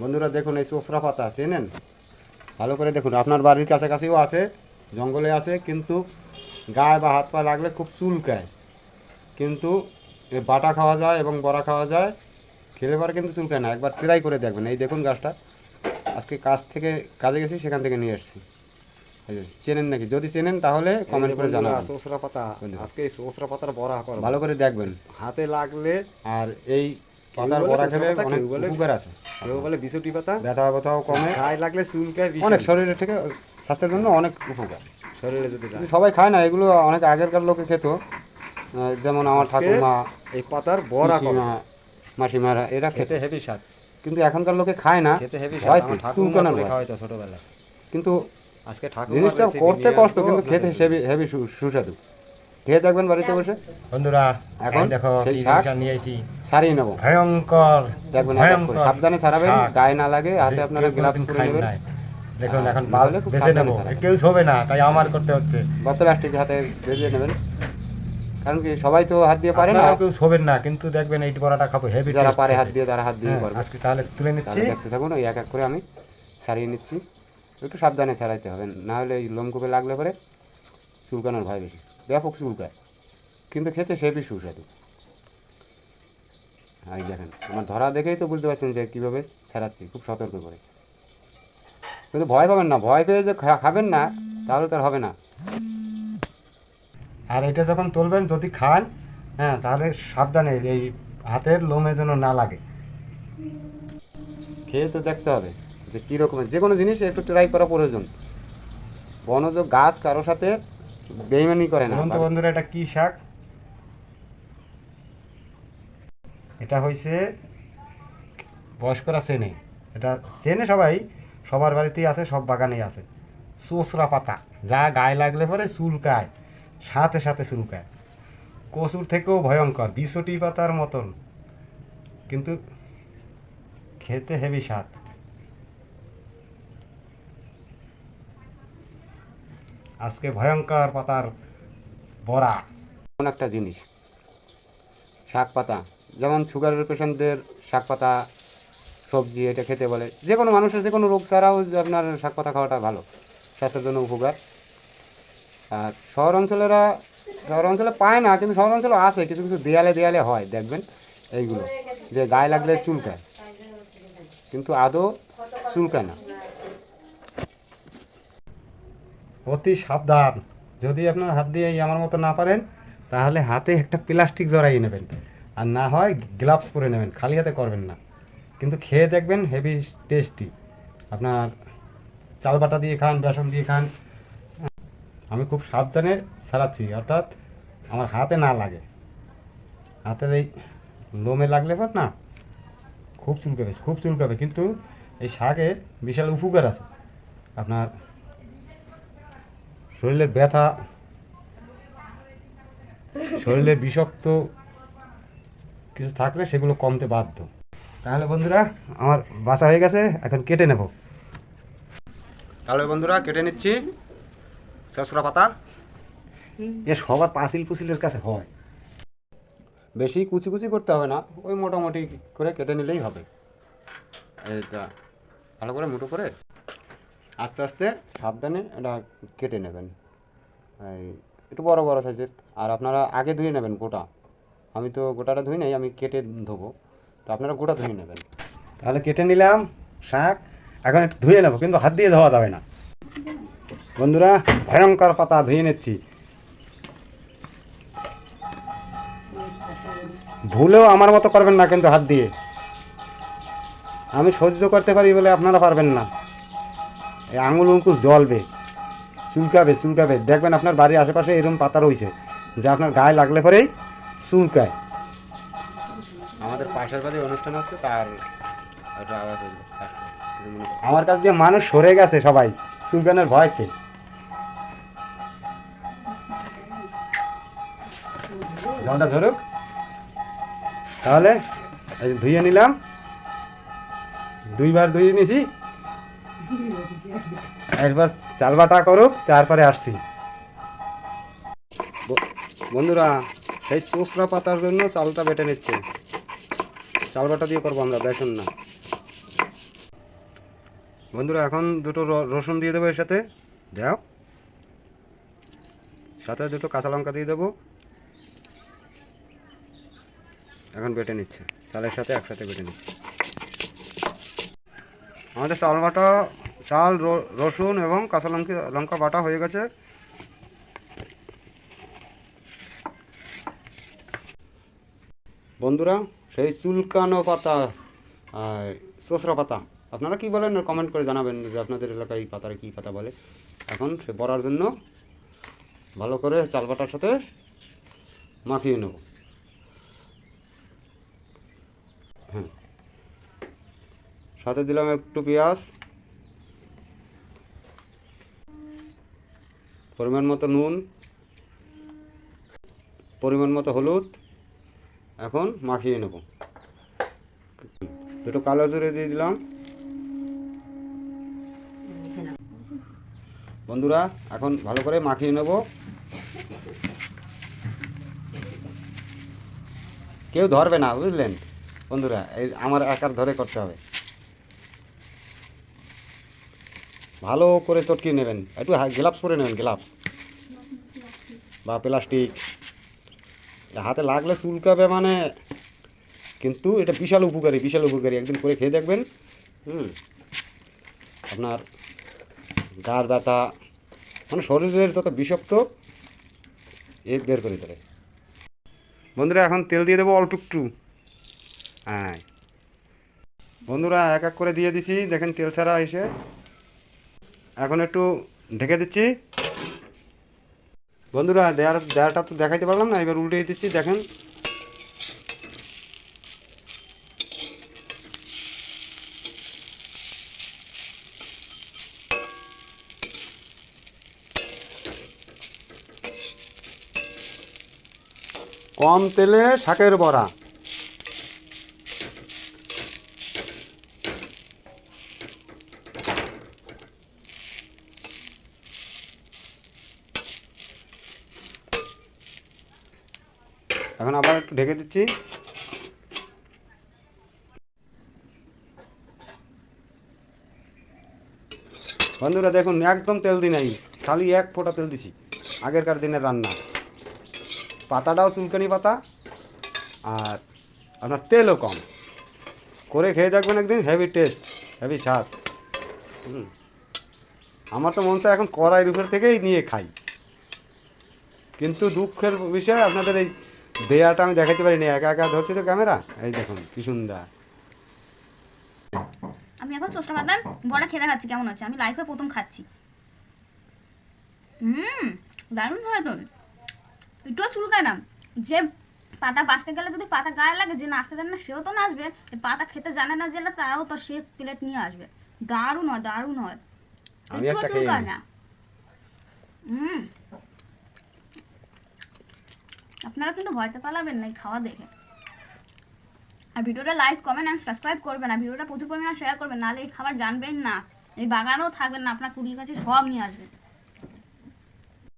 বন্ধুরা দেখুন এই চোসরা পাতা চেনেন? ভালো করে দেখুন আপনার বাড়ির কাছাকাছিও আছে জঙ্গলে আছে কিন্তু গায়ে বা হাত পা লাগলে খুব চুলকায়। কিন্তু বাটা খাওয়া যায় এবং বড়া খাওয়া যায় খেলে পরে কিন্তু চুলকায় না। একবার ট্রাই করে দেখবেন। এই দেখুন গাছটা। আজকে কাজ থেকে কাজে গেছি সেখান থেকে নিয়ে এসেছি। চেনেন নাকি? যদি চেনেন তাহলে কমেন্ট করে জানাবেন। সোসরা পাতা আজকে এই সোসরা পাতার বড়া ভালো করে দেখবেন। হাতে লাগলে আর এই পাতার বড়া খেলে অনেক উপকার আছে। কেউ বলে বিশুটি পাতা। ব্যথা ব্যথাও কমে। গায়ে লাগলে চুলকায় অনেক শরীরের থেকে স্বাস্থ্যের জন্য অনেক উপকার। শরীরে যদি সবাই খায় না এগুলো অনেক আগেরকার লোকে খেত। যেমন আমার ঠাকুমা এই পাতার বড়া মাসিমারা এরা খেতে। হেভি স্বাদ। কিন্তু এখনকার লোকে খায় না খেতে হেভি স্বাদ। খাওয়াইতো ছোটবেলায়। কিন্তু আজকে ঠাকুমা জিনিসটা করতে কষ্ট কিন্তু খেতে হেভি হেভি সুস্বাদু। খেয়ে দেখবেন বাড়িতে বসে। বন্ধুরা এখন এখন দেখো নিয়ে সারিয়ে নেব। ভয়ঙ্কর দেখবেন সাবধানে সারাবেন গায়ে না লাগে হাতে আপনারা গ্লাভস পরে নেবেন। দেখুন এখন বাস বেছে নেব। কেউ শোবে না তাই আমার করতে হচ্ছে। প্লাস্টিক হাতে বেরিয়ে নেবেন। কারণ কি সবাই তো হাত দিয়ে পারে না। কেউ শোবেন না কিন্তু দেখবেন এই বড়াটা খাব হেভি যারা পারে হাত দিয়ে তারা হাত দিয়ে করবে আজকে তাহলে তুলে নিচ্ছি। দেখতে থাকুন ওই এক এক করে আমি ছাড়িয়ে নিচ্ছি। একটু সাবধানে ছাড়াইতে হবে না হলে এই লোমকূপে লাগলে পরে চুলকানোর ভয় বেশি। ব্যাপক চুলকায় কিন্তু খেতে সেবই সুস্বাদু। আর দেখেন, আমার ধরা দেখেই তো বুঝতে পারছেন যে কীভাবে ছাড়াচ্ছি, খুব সতর্ক করে। কিন্তু ভয় পাবেন না, ভয় পেয়ে যে খাবেন না, তাহলে তো আর হবে না। আর এটা যখন তুলবেন, যদি খান হ্যাঁ তাহলে সাবধানে এই হাতের লোমে যেন না লাগে। খেয়ে তো দেখতে হবে যে কী রকমের যে কোনো জিনিস একটু ট্রাই করা প্রয়োজন। বনজ গাছ কারোর সাথে বেইমানি করে না বলুন তো বন্ধুরা এটা কি শাক? এটা হয়েছে বয়স্করা চেনে। এটা চেনে সবাই সবার বাড়িতেই আছে সব বাগানেই আছে। চোচরা পাতা যা গায়ে লাগলে পরে চুলকায় সাথে সাথে চুলকায়। কচুর থেকেও ভয়ঙ্কর বিছটি পাতার মতন। কিন্তু খেতে হেভি স্বাদ। আজকে ভয়ঙ্কর পাতার বড়া। এমন একটা জিনিস, শাক পাতা। যেমন সুগারের পেশেন্টদের শাক পাতা, সবজি এটা খেতে বলে। যে কোনো মানুষের যে কোনো রোগ ছাড়াও আপনার শাক পাতা খাওয়াটা ভালো, স্বাস্থ্যের জন্য উপকার। আর শহর অঞ্চলেরা, শহর অঞ্চলে পায় না, কিন্তু শহর অঞ্চলে আছে, কিছু কিছু দেয়ালে দেয়ালে হয়, দেখবেন এইগুলো। যে গায়ে লাগলে চুলকায়, কিন্তু আদৌ চুলকায় না। অতি সাবধান। যদি আপনার হাত দিয়ে আমার মতো না পারেন, তাহলে হাতে একটা প্লাস্টিক জড়াই নেবেন। আর না হয় গ্লাভস পরে নেবেন, খালি হাতে করবেন না। কিন্তু খেয়ে দেখবেন হেভি টেস্টি। আপনার চাল বাটা দিয়ে খান, বেসন দিয়ে খান, আমি খুব সাবধানে সারাচ্ছি। অর্থাৎ আমার হাতে না লাগে। হাতের এই লোমে লাগলে পর না, খুব চুলকাবে খুব চুলকাবে। কিন্তু এই শাকে বিশাল উপকার আছে। আপনার শরীরে ব্যথা, শরীরে বিষাক্ত কিছু থাকলে সেগুলো কমতে বাধ্য। তাহলে বন্ধুরা, আমার বাসা হয়ে গেছে, এখন কেটে নেব। তাহলে বন্ধুরা, কেটে নিচ্ছি। শসরা পাতা। এ সবার পাঁচিল পুচিলের কাছে হয়। বেশি কুচি কুচি করতে হবে না, ওই মোটামুটি করে কেটে নিলেই হবে। এইটা ভালো করে মুঠো করে আস্তে আস্তে সাবধানে এটা কেটে নেবেন। এই একটু বড় বড় সাইজের। আর আপনারা আগে ধুয়ে নেবেন গোটা। আমি তো গোটাটা ধুই নাই, আমি কেটে ধোবো। তো আপনারা গোটা ধুয়ে নেবেন। তাহলে কেটে নিলাম শাক। এখন একটু ধুয়ে নেব, কিন্তু হাত দিয়ে ধোয়া যাবে না। বন্ধুরা, ভয়ঙ্কর পাতা ধুয়ে নিচ্ছি। ভুলেও আমার মতো করবেন না কিন্তু হাত দিয়ে। আমি সহ্য করতে পারি বলে আপনারা পারবেন না। এই আঙুল উঙ্কুল জ্বলবে চুলকাবে চুলকাবে। দেখবেন আপনার বাড়ির আশেপাশে এরকম পাতা রয়েছে যে আপনার গায়ে লাগলে পরেই চুলকায়। আমাদের পাশের বাড়ি অনুষ্ঠান হচ্ছে তার একটা আওয়াজ। আমার কাছ দিয়ে মানুষ সরে গেছে সবাই চুলকানের ভয়তে। জলটা ধরুক তাহলে ধুয়ে নিলাম। দুইবার ধুয়ে নিয়েছি একবার চাল বাটা করুক, তারপরে আসছি। বন্ধুরা, সেই চোসরা পাতার জন্য চালটা বেটে নিচ্ছে। চাল বাটা দিয়ে করব আমরা, বেসন না। বন্ধুরা, এখন দুটো রসুন দিয়ে দেবো এর সাথে। দাও। সাথে দুটো কাঁচা লঙ্কা দিয়ে দেবো। এখন বেটে নিচ্ছে। চালের সাথে একসাথে বেটে নিচ্ছে। আমাদের চাল বাটা চাল রসুন এবং কাঁচা লঙ্কা লঙ্কা বাটা হয়ে গেছে। বন্ধুরা, সেই চুলকানো পাতা সসরা পাতা, আপনারা কি বলেন? কমেন্ট করে জানাবেন যে আপনাদের এলাকায় এই পাতার কী পাতা বলে। এখন সে বড়ার জন্য ভালো করে চাল বাটার সাথে মাখিয়ে নেব। হ্যাঁ। সাথে দিলাম একটু পেঁয়াজ। পরিমাণ মতো নুন, পরিমাণ মতো হলুদ, এখন মাখিয়ে নেব। দুটো কালো জুড়ে দিয়ে দিলাম। বন্ধুরা, এখন ভালো করে মাখিয়ে নেব। কেউ ধরবে না, বুঝলেন? বন্ধুরা, এই আমার একার ধরে করতে হবে। ভালো করে চটকিয়ে নেবেন, একটু গ্লাভস পরে নেবেন, গ্লাভস। বা প্লাস্টিক। হাতে লাগলে চুলকাবে মানে কিন্তু এটা বিশাল উপকারী বিশাল উপকারী। একদিন করে খেয়ে দেখবেন, হুম। আপনার গার ব্যথা মানে শরীরের যত বিষাক্ত, এ বের করে দেবে। বন্ধুরা, এখন তেল দিয়ে দেবো অল্প একটু। হ্যাঁ। বন্ধুরা, এক এক করে দিয়ে দিছি। দেখেন তেল ছাড়া এসে এখন একটু ঢেকে দিচ্ছি। বন্ধুরা দেয়ার দেয়ারটা তো দেখাইতে পারলাম না, এবার উল্টে দিচ্ছি, দেখেন। কম তেলে শাকের বড়া। এখন আবার একটু ঢেকে দিচ্ছি। বন্ধুরা দেখুন, একদম তেল দিই নাই, খালি এক ফোঁটা তেল দিছি, আগেরকার দিনের রান্না। পাতাটাও চুলকানি পাতা, আর আপনার তেলও কম। করে খেয়ে দেখবেন একদিন হেভি টেস্ট হেভি স্বাদ। আমার তো মন চায় এখন কড়াইয়ের উপর থেকেই নিয়ে খাই। কিন্তু দুঃখের বিষয় আপনাদের এই দেয়াটা আমি দেখাতে পারিনি একা একা ধরছি তো ক্যামেরা? এই দেখুন কি সুন্দর। আমি এখন চোষটা বাদাম বড়া খেয়ে খাচ্ছি কেমন হচ্ছে? আমি লাইফে প্রথম খাচ্ছি। হুম দারুণ হয় তো একটুও চুলকায় না। যে পাতা বাঁচতে গেলে যদি পাতা গায়ে লাগে যে নাচতে জানে না সেও তো নাচবে। পাতা খেতে জানে না যে না, তারাও তো সে প্লেট নিয়ে আসবে। দারুণ হয় দারুণ হয়। আমি একটুও চুলকায় না। হুম। আপনারা কিন্তু ভয়তে পালাবেন না খাওয়া দেখে। আর ভিডিওটা লাইক কমেন্ট অ্যান্ড সাবস্ক্রাইব করবেন, আর ভিডিওটা প্রচুর পরিমাণে শেয়ার করবেন, নাহলে এই খাবার জানবেন না, এই বাগানেও থাকবেন না, আপনার কুড়ির কাছে সব নিয়ে আসবেন।